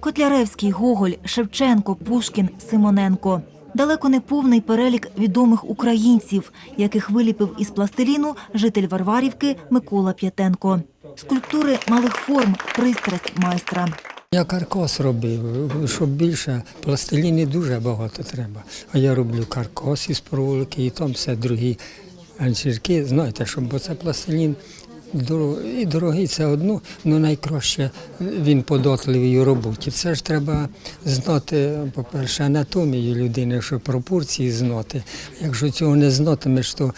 Котляревський, Гоголь, Шевченко, Пушкін, Симоненко. Далеко не повний перелік відомих українців, яких виліпив із пластиліну житель Варварівки Микола П'ятенко. Скульптури малих форм пристрасть майстра. Я каркос робив, щоб більше пластиліни дуже багато треба. А я роблю каркос із проволоки і там все другі ганчірки. Знаєте, щоб бо це пластилін і дорогий це одно, але найкраще він податливий у роботі. Це ж треба знати, по-перше, анатомію людини, щоб пропорції знати. Якщо цього не знатимеш, то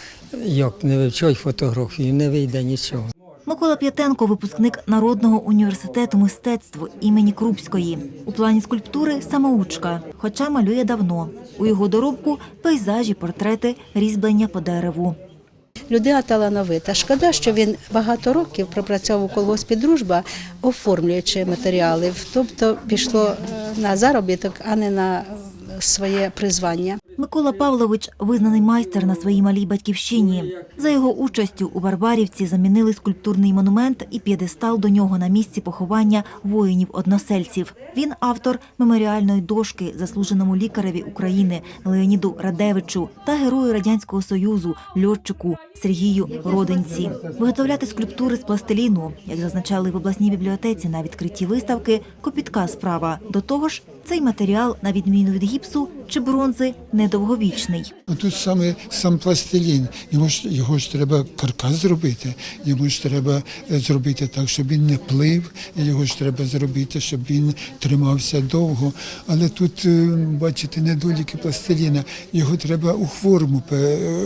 як не вивчай фотографію, не вийде нічого. Микола П'ятенко випускник Народного університету мистецтв імені Крупської. У плані скульптури самоучка, хоча малює давно. У його доробку пейзажі, портрети, різьблення по дереву. Людина талановита. Шкода, що він багато років пропрацьовував у колгоспі дружба, оформлюючи матеріали. Тобто пішло е, на заробіток, а не на е, своє призвання. Микола Павлович визнаний майстер на своїй малій батьківщині. За його участю у Барбарівці замінили скульптурний монумент і п'єдестал до нього на місці поховання воїнів-односельців. Він автор меморіальної дошки заслуженому лікареві України Леоніду Радевичу та герою радянського союзу льотчику Сергію Родинці. Виготовляти скульптури з пластиліну, як зазначали в обласній бібліотеці на відкритті виставки, копітка справа. До того ж, цей матеріал, на відміну від гіпсу чи бронзи, недовговічний. Тут саме сам пластилін. Йому ж його ж треба каркас зробити. Йому ж треба е, зробити так, щоб він не плив. Його ж треба зробити, щоб він тримався довго. Але тут, е, бачите, недоліки пластиліна. Його треба у форму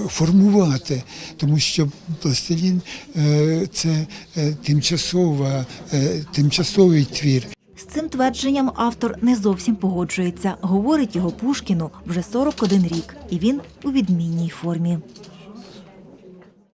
формувати, тому що пластилін е, це е, тимчасова, е, тимчасовий твір. З цим твердженням автор не зовсім погоджується. Говорить його Пушкіну вже 41 рік, і він у відмінній формі.